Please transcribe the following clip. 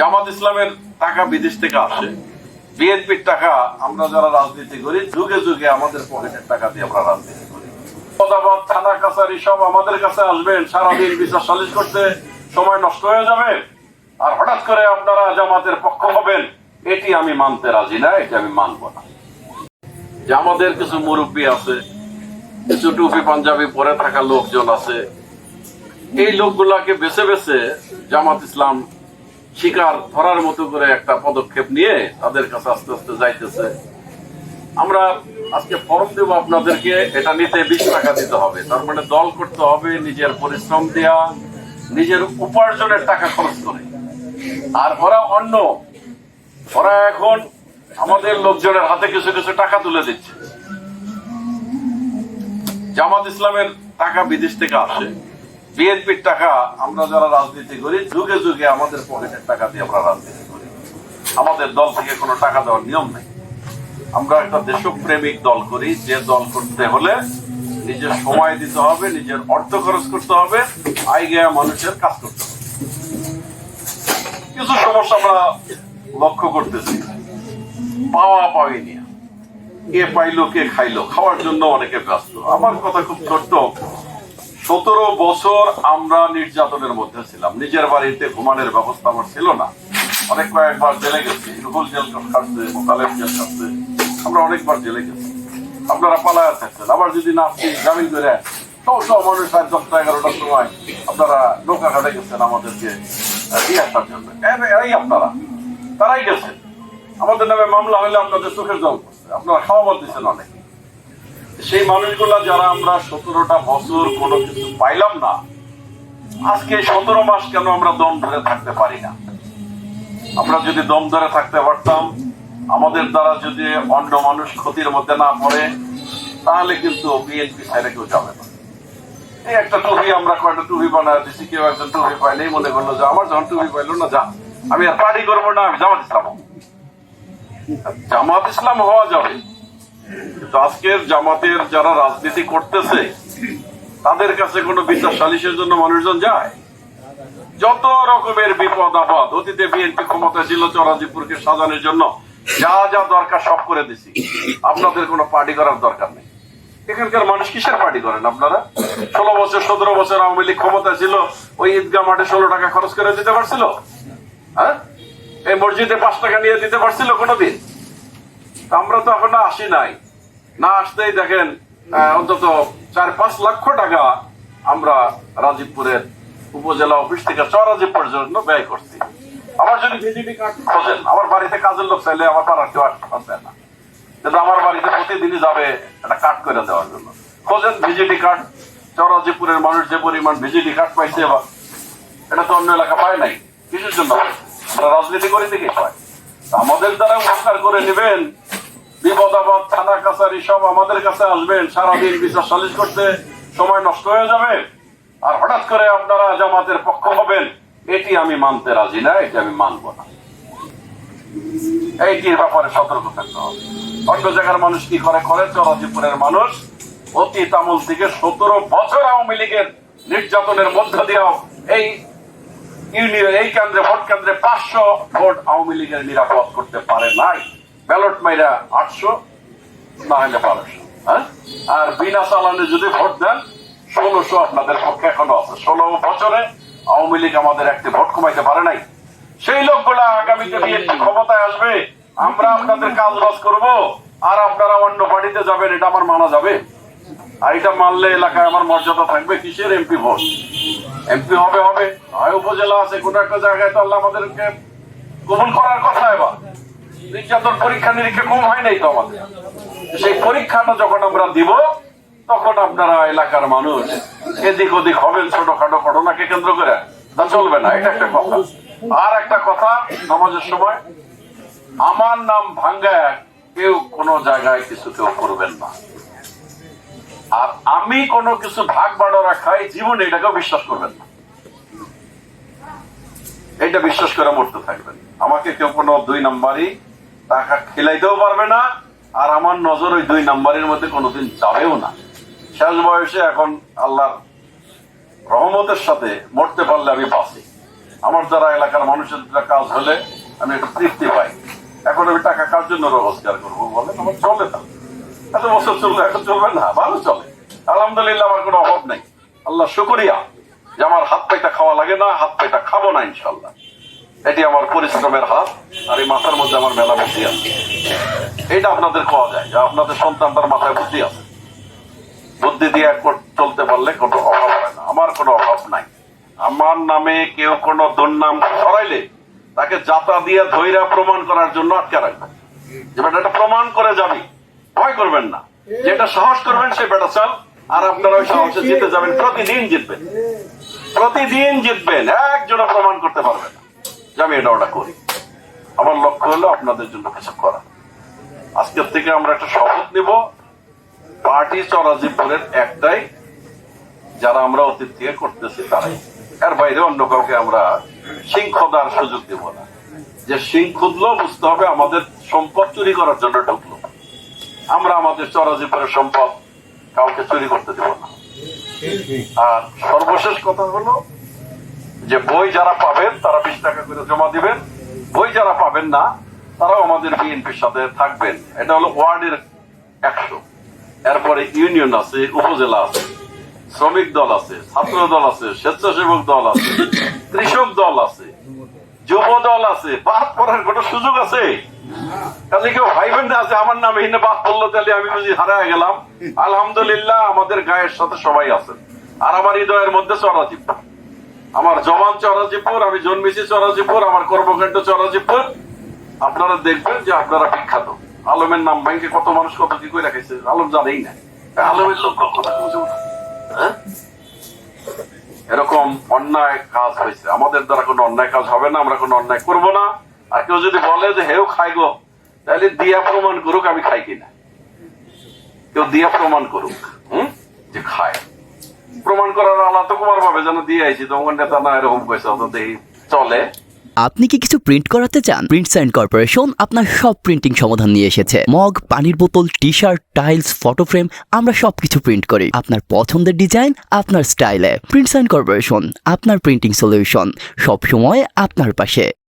জামাত ইসলামের টাকা বিদেশ থেকে আসে। বিএনপির টাকা আমরা যারা রাজনীতি করি, যুগে যুগে আমাদের পকেটের টাকা দিয়ে আমরা রাজনীতি করি। থানা, কাছারি সব আমাদের কাছে আসবেন সারাদিন বিচার সালিশ করতে সময় নষ্ট হয়ে যাবে। আর হঠাৎ করে আপনারা জামাতের পক্ষ হবেন, এটি আমি মানতে রাজি না, এটি আমি মানব না। আমাদের কিছু মুরব্বী আছে, কিছু টুপি পাঞ্জাবি পরে থাকা লোকজন আছে। এই লোকগুলাকে বেছে বেছে জামাত ইসলাম শিকার ধরার মতো করে একটা পদক্ষেপ নিয়ে তাদের কাছে আস্তে আস্তে যাইতেছে। আমরা আজকে ফর্ম দেবো আপনাদেরকে, এটা নিতে বিশ টাকা দিতে হবে। তার মানে দল করতে হবে, নিজের পরিশ্রম দেয়া, নিজের উপার্জনের টাকা খরচ করে। আর ওরা অন্য, ওরা এখন আমাদের লোকজনের হাতে কিছু কিছু টাকা তুলে দিচ্ছে। জামাত ইসলামের টাকা বিদেশ থেকে আসে। বিএনপির টাকা আমরা যারা রাজনীতি করি, যুগে যুগে আমাদের পকেটের টাকা দিয়ে আমরা রাজনীতি করি। আমাদের দল থেকে কোনো টাকা দেওয়ার নিয়ম নেই। আমরা একটা দেশপ্রেমিক দল করি, যে দল করতে হলে নিজের সময় দিতে হবে, নিজের অর্থ খরচ করতে হবে, আইগেয়া মানুষের কাজ করতে হবে। কিছু সমস্যা আমরা লক্ষ্য করতেছি। পাওয়া পাওয়ি নিয়ে কে পাইলো, কে খাইলো, খাওয়ার জন্য অনেকে ব্যস্ত। আমার কথা খুব ছোট্ট। সতেরো বছর আমরা নির্যাতনের মধ্যে ছিলাম। নিজের বাড়িতে ঘুমানোর ব্যবস্থা আমার ছিল না। অনেক কয়েকবার জেলে গেছি। রুহুল জেল খাটছে, মোতালেব জেল খাটছে। আমরা অনেকবার জেলে গেছি। আপনারা পালায় থাকছেন। আবার যদি না আপনি জামিন করে সব সব মানুষ সাড়ে দশটা, এগারোটার সময় আপনারা নৌকা ঘাটে গেছেন আমাদেরকে দিয়ে জন্য। এ- এই আপনারা। তারাই গেছেন আমাদের নামে মামলা হলে আপনাদের চোখের জল পড়ছে। আপনারা খাওয়া দিচ্ছেন অনেক। সেই মানুষগুলা যারা আমরা সতেরোটা বছর কোনো কিছু পাইলাম না, আজকে সতেরো মাস কেন আমরা দম ধরে থাকতে পারি না? আমরা যদি দম ধরে থাকতে পারতাম, আমাদের দ্বারা যদি অন্য মানুষ ক্ষতির মধ্যে না পড়ে, তাহলে কিন্তু বিএনপি সাইডে কেউ যাবে না। এই একটা টুপি আমরা কয়েকটা টুপি বানায় দিচ্ছি কেউ একজন টুপি পাইলেই মনে করল যে আমার যখন টুপি পাইলো না, যা, আমি আর পার্টি করব না, আমি জামাত ইসলাম। জামাত ইসলাম হওয়া যাবে। আজকের জামাতের যারা রাজনীতি করতেছে, তাদের কাছে কোনো বিচার সালিশের জন্য মানুষজন যায়? যত রকমের বিপদ আপদ, অতীতে বিএনপি ক্ষমতা ছিল, চরাজিপুরকে সাজানোর জন্য যা যা দরকার সব করে দিছি। আপনাদের কোনো পার্টি করার দরকার নেই। এখানকার মানুষ কিসের পার্টি করেন আপনারা? ষোলো বছর, সতেরো বছর আওয়ামী লীগ ক্ষমতা ছিল, ওই ঈদগাহ মাঠে ষোলো টাকা খরচ করে দিতে পারছিল? হ্যাঁ? এই মসজিদে পাঁচ টাকা নিয়ে দিতে পারছিল কোনোদিন? আমরা তো এখন আসি নাই। না আসতেই দেখেন অন্তত চার পাঁচ লক্ষ টাকা আমরা রাজীবপুরের উপজেলা অফিস থেকে চরাজীব পর্যন্ত ব্যয় করছি। আমার যদি কার্ড খোঁজেন, আমার বাড়িতে কাজের লোক চাইলে আমার পাড়ার কেউ আসতে না। কিন্তু আমার বাড়িতে প্রতিদিনই যাবে একটা কার্ড করে দেওয়ার জন্য। খোঁজেন ভিজিটি কার্ড চরাজিপুরের মানুষ যে পরিমাণ ভিজিটি কার্ড পাইছে এবার এটা তো অন্য এলাকা পায় নাই কিসের জন্য আমরা রাজনীতি করে দেখে পাই। আমাদের দ্বারা উপকার করে নেবেন বিপদ আপদ থানা কাছারি সব আমাদের কাছে আসবেন সারাদিন বিচার সালিশ করতে সময় নষ্ট হয়ে যাবে। আর হঠাৎ করে আপনারা জামাতের পক্ষ হবেন, এটি আমি মানতে রাজি না, এটি আমি মানব না। এইটির ব্যাপারে সতর্ক থাকতে হবে। অন্য জায়গার মানুষ কি করে? করে চরাজিপুরের মানুষ। অতি আমল থেকে সতেরো বছর আওয়ামী লীগের নির্যাতনের মধ্য দিয়েও এই ইউনিয়ন, এই কেন্দ্রে, ভোট কেন্দ্রে পাঁচশো ভোট আওয়ামী লীগের নিরাপদ করতে পারে নাই। ব্যালট মাইরা আটশো না হলে বারোশো হ্যাঁ? আর বিনা চালানে যদি ভোট দেন, ষোলোশো আপনাদের পক্ষে এখনও আছে। ষোলো বছরে আওয়ামী লীগ আমাদের একটি ভোট কমাইতে পারে নাই। সেই লোকগুলা আগামীতে বিএনপি ক্ষমতায় আসবে। আমরা আপনাদের কাজ বাজ করব, আর আপনারা অন্য পার্টিতে যাবেন, এটা আমার মানা যাবে। আর এটা মানলে এলাকায় আমার মর্যাদা থাকবে, কিসের এমপি ভোট? এমপি হবে হবে। হয় উপজেলা আছে, কোন একটা জায়গায় তো আল্লাহ আমাদেরকে কবুল করার কথা এবার। নির্যাতন পরীক্ষা নিরীক্ষা কম হয় নাই তো আমাদের। সেই পরীক্ষাটা যখন আমরা দিব, তখন আপনারা এলাকার মানুষ এদিক ওদিক হবেন ছোটখাটো ঘটনাকে কেন্দ্র করে। তা চলবে না, এটা একটা কথা। আর একটা কথা সমাজের সময়, আমার নাম ভাঙ্গায় কেউ কোনো জায়গায় কিছু কেউ করবেন না। আর আমি কোনো কিছু ভাগ বাড়া খাই, জীবনে এটাকেও বিশ্বাস করবেন না। এটা বিশ্বাস করে মরতে থাকবেন। আমাকে কেউ কোনো দুই নাম্বারই টাকা খেলাইতেও পারবে না, আর আমার নজর ওই দুই নাম্বারের মধ্যে কোনোদিন যাবেও না। শেষ বয়সে এখন আল্লাহর রহমতের সাথে মরতে পারলে আমি বাঁচি। আমার দ্বারা এলাকার মানুষের কাজ হলে আমি একটা তৃপ্তি পাই। এখন আমি টাকা কার জন্য রোজগার করব বলেন? আমার চলে না। এত বছর চলবে এখন চলবে না, ভালো চলে। আলহামদুলিল্লাহ আমার কোনো অভাব নেই। আল্লাহ শুকরিয়া যে আমার হাত পাইটা খাওয়া লাগে না হাত পাইটা খাব না ইনশাল্লাহ এটি আমার পরিশ্রমের হাত, আর এই মাথার মধ্যে আমার মেলা বুদ্ধি আছে। এটা আপনাদের খাওয়া যায়, যে আপনাদের সন্তানটার মাথায় বুদ্ধি আছে। বুদ্ধি দিয়ে চলতে পারলে কোনো অভাব হয় না, আমার কোনো অভাব নাই। আমার নামে কেউ কোনো দুর্নাম ছড়াইলে তাকে যাতা দিয়ে ধৈরা প্রমাণ করার জন্য আটকে রাখবে। যে বেটা এটা প্রমাণ করে যাবি। ভয় করবেন না। যেটা সাহস করবেন, সে বেটা চাল, আর আপনারা ওই সাহসে জিতে যাবেন। প্রতিদিন জিতবেন। প্রতিদিন জিতবেন। একজনও প্রমাণ করতে পারবেন আমি এটা ওটা করি। আমার লক্ষ্য হলো আপনাদের জন্য কিছু করা। আজকের থেকে আমরা একটা শপথ নিব। পার্টি চরাজিপুরের একটাই। যারা আমরা অতীত থেকে করতেছি তারাই। এর বাইরে অন্য কাউকে আমরা সিংখদার সুযোগ দেব না। যে সিং খুদলো, বুঝতে হবে আমাদের সম্পদ চুরি করার জন্য ঢুকলো। আমরা আমাদের চরাজিপুরের সম্পদ কাউকে চুরি করতে দেব না। আর সর্বশেষ কথা হলো যে বই যারা পাবেন, তারা বিশ টাকা করে জমা দিবেন। বই যারা পাবেন না, তারাও আমাদের বিএনপির সাথে থাকবেন। এটা হলো ওয়ার্ডের একশো। এরপরে ইউনিয়ন আছে, উপজেলা আছে, শ্রমিক দল আছে, ছাত্র দল আছে, স্বেচ্ছাসেবক দল আছে, কৃষক দল আছে, যুব দল আছে। বাদ পড়ার কোনো সুযোগ আছে? কাজে কেউ ভাইবেন না আছে আমার নামে হিনে বাদ পড়ল, তাহলে আমি বুঝি হারায় গেলাম। আলহামদুলিল্লাহ, আমাদের গায়ের সাথে সবাই আছেন। আর আমার হৃদয়ের মধ্যে চরাজিপ আমার জবান চরাজিপুর, আমি জন্মেছি চরাজিপুর, আমার কর্মকাণ্ড চরাজিপুর। আপনারা দেখবেন যে আপনারা বিখ্যাত। আলমের নাম ব্যাংকে কত মানুষ কত কি করে রেখেছে আলম জানেই না। আলমের লোক কথা হ্যাঁ? এরকম অন্যায় কাজ হয়েছে। আমাদের দ্বারা কোনো অন্যায় কাজ হবে না, আমরা কোনো অন্যায় করব না। আর কেউ যদি বলে যে, হেও খাই গো, তাহলে দিয়া প্রমাণ করুক আমি খাই কিনা। কেউ দিয়া প্রমাণ করুক, হম? যে খায়। প্রমাণ করার আল্লাহ তো কুমার ভাবে যেন দিয়ে আইছি, তোমার নেতা না, এরকম কইছে অত চলে। আপনি কি কিছু প্রিন্ট করাতে চান? প্রিন্টস অ্যান্ড কর্পোরেশন আপনার সব প্রিন্টিং সমাধান নিয়ে এসেছে। মগ, পানির বোতল T shirt tiles photo frame আমরা সব কিছু প্রিন্ট করি। আপনার পছন্দের ডিজাইন আপনার স্টাইলে প্রিন্টস অ্যান্ড কর্পোরেশন আপনার প্রিন্টিং সলিউশন সব সময় আপনার পাশে।